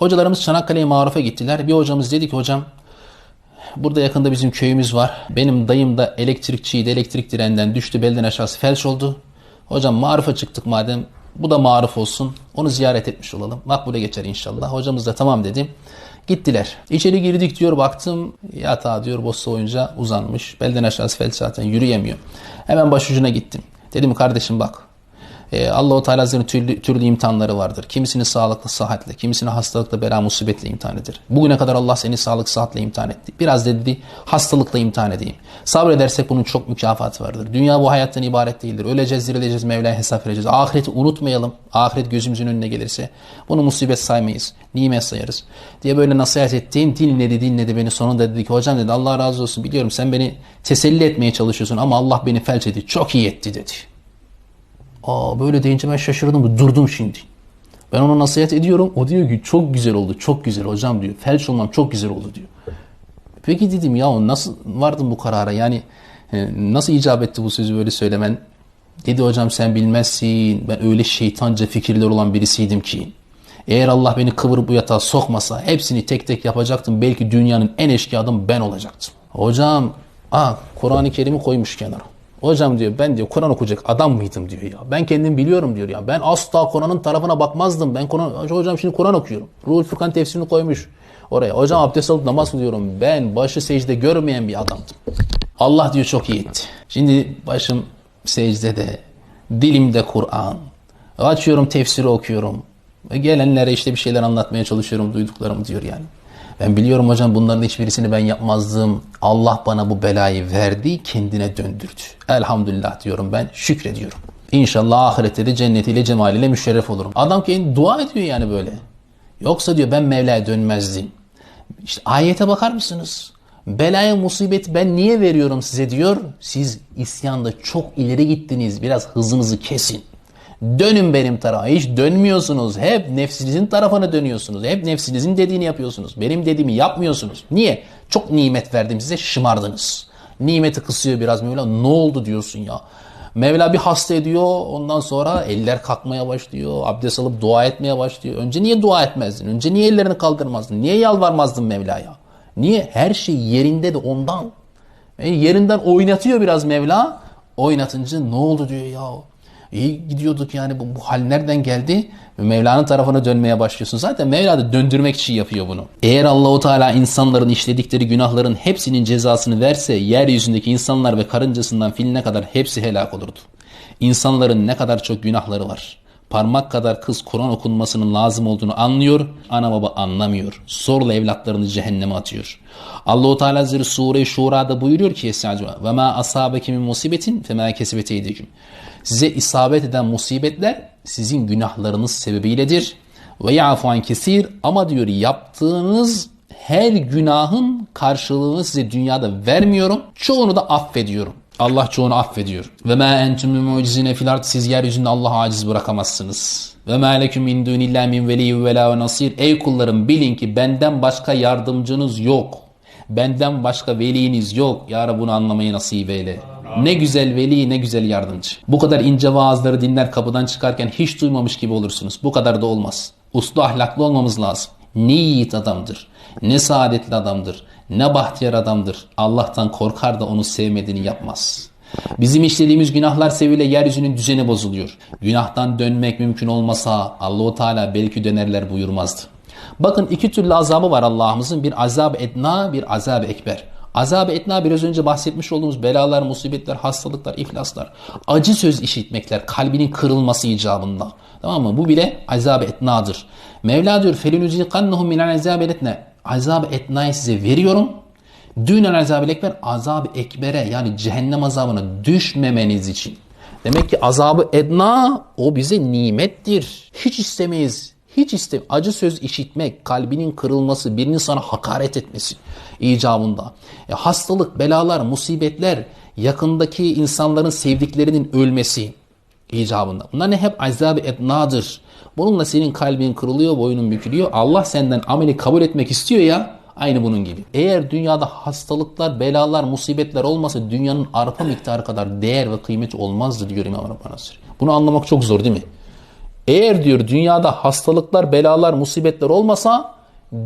Hocalarımız Çanakkale'ye marufa gittiler. Bir hocamız dedi ki hocam burada yakında bizim köyümüz var. Benim dayım da elektrikçiydi. Elektrik direnden düştü. Belden aşağısı felç oldu. Hocam marufa çıktık madem bu da maruf olsun. Onu ziyaret etmiş olalım. Makbule geçer inşallah. Hocamız da tamam dedi. Gittiler. İçeri girdik diyor baktım yatağa diyor bossa oyunca uzanmış. Belden aşağısı felç zaten yürüyemiyor. Hemen başucuna gittim. Dedim kardeşim bak e, Allah-u Teala Hazretleri'nin türlü, türlü imtihanları vardır. Kimisini sağlıklı, sıhhatle, kimisini hastalıkla, bela, musibetle imtihan eder. Bugüne kadar Allah seni sağlık, sıhhatle imtihan etti. Biraz dedi hastalıkla imtihan edeyim. Sabredersek bunun çok mükafatı vardır. Dünya bu hayattan ibaret değildir. Öleceğiz, dirileceğiz, Mevla'ya hesap vereceğiz. Ahireti unutmayalım. Ahiret gözümüzün önüne gelirse bunu musibet saymayız. Nimet sayarız. Diye böyle nasihat ettiğim dinledi dinledi beni sonunda dedi ki hocam dedi Allah razı olsun biliyorum sen beni teselli etmeye çalışıyorsun ama Allah beni felç etti. Çok iyi etti dedi. Aa böyle deyince ben şaşırdım. Durdum şimdi. Ben ona nasihat ediyorum. O diyor ki çok güzel oldu. Çok güzel hocam diyor. Felç olmam çok güzel oldu diyor. Peki dedim ya nasıl vardın bu karara? Yani e, nasıl icap etti bu sözü böyle söylemen? Dedi hocam sen bilmezsin. Ben öyle şeytanca fikirler olan birisiydim ki. Eğer Allah beni kıvırıp bu yatağa sokmasa hepsini tek tek yapacaktım. Belki dünyanın en eşki adam ben olacaktım. Hocam ah Kur'an-ı Kerim'i koymuş kenara. Hocam diyor ben diyor Kur'an okuyacak adam mıydım diyor ya. Ben kendim biliyorum diyor ya. Ben asla Kur'an'ın tarafına bakmazdım. Ben Kur'an hocam şimdi Kur'an okuyorum. Ruhul Furkan tefsirini koymuş oraya. Hocam abdest alıp namaz kılıyorum. Ben başı secde görmeyen bir adamdım. Allah diyor çok iyi etti. Şimdi başım secdede, dilimde Kur'an. Açıyorum tefsiri okuyorum. Gelenlere işte bir şeyler anlatmaya çalışıyorum duyduklarımı diyor yani. Ben biliyorum hocam bunların hiçbirisini ben yapmazdım. Allah bana bu belayı verdi, kendine döndürdü. Elhamdülillah diyorum ben, şükrediyorum. İnşallah ahirette de cennetiyle, cemaliyle müşerref olurum. Adam ki dua ediyor yani böyle. Yoksa diyor ben Mevla'ya dönmezdim. İşte ayete bakar mısınız? Belaya musibet ben niye veriyorum size diyor. Siz isyanda çok ileri gittiniz. Biraz hızınızı kesin. Dönün benim tarafa. Hiç dönmüyorsunuz. Hep nefsinizin tarafına dönüyorsunuz. Hep nefsinizin dediğini yapıyorsunuz. Benim dediğimi yapmıyorsunuz. Niye? Çok nimet verdim size şımardınız. Nimeti kısıyor biraz Mevla. Ne oldu diyorsun ya. Mevla bir hasta ediyor. Ondan sonra eller kalkmaya başlıyor. Abdest alıp dua etmeye başlıyor. Önce niye dua etmezdin? Önce niye ellerini kaldırmazdın? Niye yalvarmazdın Mevla'ya? Niye? Her şey yerinde de ondan. E, yerinden oynatıyor biraz Mevla. Oynatınca ne oldu diyor ya. İyi gidiyorduk yani bu, bu hal nereden geldi? Mevla'nın tarafına dönmeye başlıyorsun. Zaten Mevla da döndürmek için yapıyor bunu. Eğer Allahu Teala insanların işledikleri günahların hepsinin cezasını verse yeryüzündeki insanlar ve karıncasından filine kadar hepsi helak olurdu. İnsanların ne kadar çok günahları var. Parmak kadar kız Kur'an okunmasının lazım olduğunu anlıyor. Ana baba anlamıyor. Zorla evlatlarını cehenneme atıyor. Allahu Teala Hazretleri Sure-i Şura'da buyuruyor ki ve ma asabeke min musibetin fema kesebet eydikum. Size isabet eden musibetler sizin günahlarınız sebebiyledir. Ve yafu an kesir ama diyor yaptığınız her günahın karşılığını size dünyada vermiyorum. Çoğunu da affediyorum. Allah çoğunu affediyor. Ve ma entum mucizine fil ard siz yeryüzünde Allah'ı aciz bırakamazsınız. Ve ma leküm min dunillahi min veliyyi ve la nasir. Ey kullarım bilin ki benden başka yardımcınız yok. Benden başka veliniz yok. Ya Rabbi bunu anlamayı nasip eyle. Ne güzel veli ne güzel yardımcı. Bu kadar ince vaazları dinler kapıdan çıkarken hiç duymamış gibi olursunuz. Bu kadar da olmaz. Uslu ahlaklı olmamız lazım. Ne yiğit adamdır. Ne saadetli adamdır. Ne bahtiyar adamdır. Allah'tan korkar da onu sevmediğini yapmaz. Bizim işlediğimiz günahlar sebebiyle yeryüzünün düzeni bozuluyor. Günahtan dönmek mümkün olmasa Allahu Teala belki dönerler buyurmazdı. Bakın iki türlü azabı var Allah'ımızın. Bir azab etna, bir azab ekber. Azab-ı etna biraz önce bahsetmiş olduğumuz belalar, musibetler, hastalıklar, iflaslar, acı söz işitmekler, kalbinin kırılması icabında. Tamam mı? Bu bile azab-ı etnadır. Mevla diyor فَلِنُزِيقَنَّهُمْ مِنَ الْعَذَابِ etne. Azab-ı etnayı size veriyorum. Dünen azab-ı ekber, azab-ı ekbere yani cehennem azabına düşmemeniz için. Demek ki azabı edna o bize nimettir. Hiç istemeyiz. Hiç istem acı söz işitmek, kalbinin kırılması, birinin sana hakaret etmesi icabında. E, hastalık, belalar, musibetler, yakındaki insanların sevdiklerinin ölmesi icabında. Bunlar ne hep azab-ı etnadır. Bununla senin kalbin kırılıyor, boynun bükülüyor. Allah senden ameli kabul etmek istiyor ya, Aynı bunun gibi. Eğer dünyada hastalıklar, belalar, musibetler olmasa dünyanın arpa miktarı kadar değer ve kıymeti olmazdı diyor İmam Rabbani Bunu anlamak çok zor değil mi? Eğer diyor dünyada hastalıklar, belalar, musibetler olmasa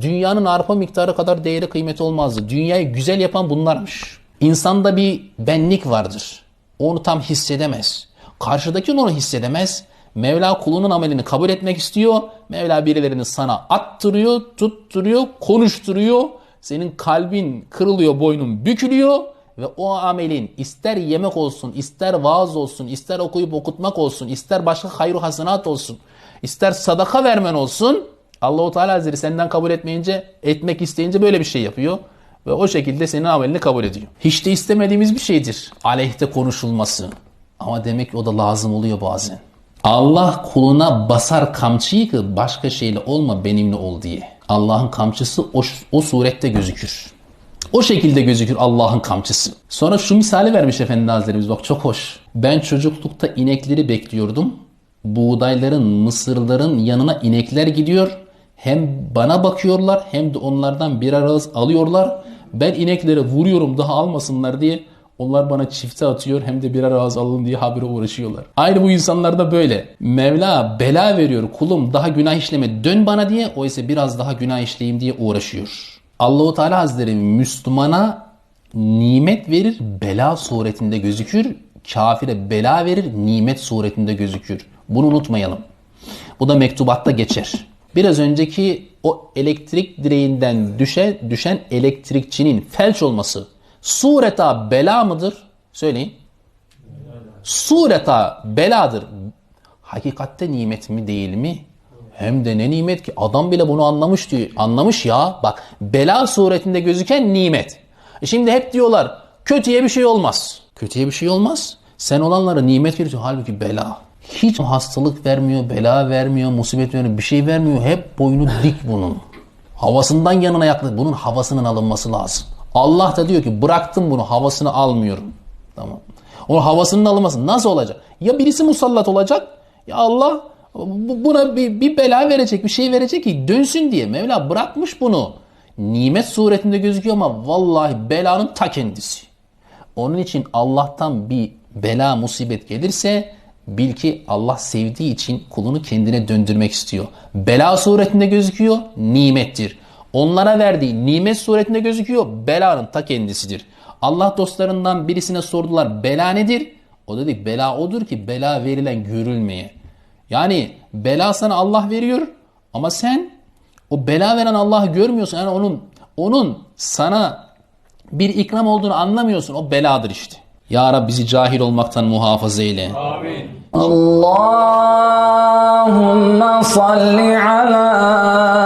dünyanın arpa miktarı kadar değeri kıymeti olmazdı. Dünyayı güzel yapan bunlarmış. İnsanda bir benlik vardır. Onu tam hissedemez. Karşıdaki onu hissedemez. Mevla kulunun amelini kabul etmek istiyor. Mevla birilerini sana attırıyor, tutturuyor, konuşturuyor. Senin kalbin kırılıyor, boynun bükülüyor ve o amelin ister yemek olsun, ister vaaz olsun, ister okuyup okutmak olsun, ister başka hayru hasenat olsun, ister sadaka vermen olsun. Allahu Teala Hazretleri senden kabul etmeyince, etmek isteyince böyle bir şey yapıyor ve o şekilde senin amelini kabul ediyor. Hiç de istemediğimiz bir şeydir aleyhte konuşulması. Ama demek ki o da lazım oluyor bazen. Allah kuluna basar kamçıyı ki başka şeyle olma benimle ol diye. Allah'ın kamçısı o, o surette gözükür. O şekilde gözükür Allah'ın kamçısı. Sonra şu misali vermiş Efendi Hazretlerimiz bak çok hoş. Ben çocuklukta inekleri bekliyordum. Buğdayların, mısırların yanına inekler gidiyor. Hem bana bakıyorlar hem de onlardan birer ağız alıyorlar. Ben ineklere vuruyorum daha almasınlar diye. Onlar bana çifte atıyor hem de birer ağız alın diye habire uğraşıyorlar. Aynı bu insanlar da böyle. Mevla bela veriyor kulum daha günah işleme dön bana diye. O ise biraz daha günah işleyeyim diye uğraşıyor. Allahu Teala Hazretleri Müslümana nimet verir, bela suretinde gözükür. Kafire bela verir, nimet suretinde gözükür. Bunu unutmayalım. Bu da mektubatta geçer. Biraz önceki o elektrik direğinden düşe, düşen elektrikçinin felç olması sureta bela mıdır? Söyleyin. Sureta beladır. Hakikatte nimet mi değil mi? Hem de ne nimet ki adam bile bunu anlamış diyor. Anlamış ya bak bela suretinde gözüken nimet. E şimdi hep diyorlar kötüye bir şey olmaz. Kötüye bir şey olmaz. Sen olanlara nimet veriyorsun halbuki bela. Hiç hastalık vermiyor, bela vermiyor, musibet vermiyor, bir şey vermiyor. Hep boynu dik bunun. Havasından yanına yaklaşık. Bunun havasının alınması lazım. Allah da diyor ki bıraktım bunu havasını almıyorum. Tamam. O havasının alınması nasıl olacak? Ya birisi musallat olacak ya Allah buna bir, bir bela verecek bir şey verecek ki dönsün diye. Mevla bırakmış bunu. Nimet suretinde gözüküyor ama vallahi belanın ta kendisi. Onun için Allah'tan bir bela musibet gelirse bil ki Allah sevdiği için kulunu kendine döndürmek istiyor. Bela suretinde gözüküyor, nimettir onlara verdiği nimet suretinde gözüküyor. Belanın ta kendisidir. Allah dostlarından birisine sordular bela nedir? O dedi bela odur ki bela verilen görülmeye. Yani bela sana Allah veriyor ama sen o bela veren Allah'ı görmüyorsun. Yani onun onun sana bir ikram olduğunu anlamıyorsun. O beladır işte. Ya Rab bizi cahil olmaktan muhafaza eyle. Amin. Allahümme salli ala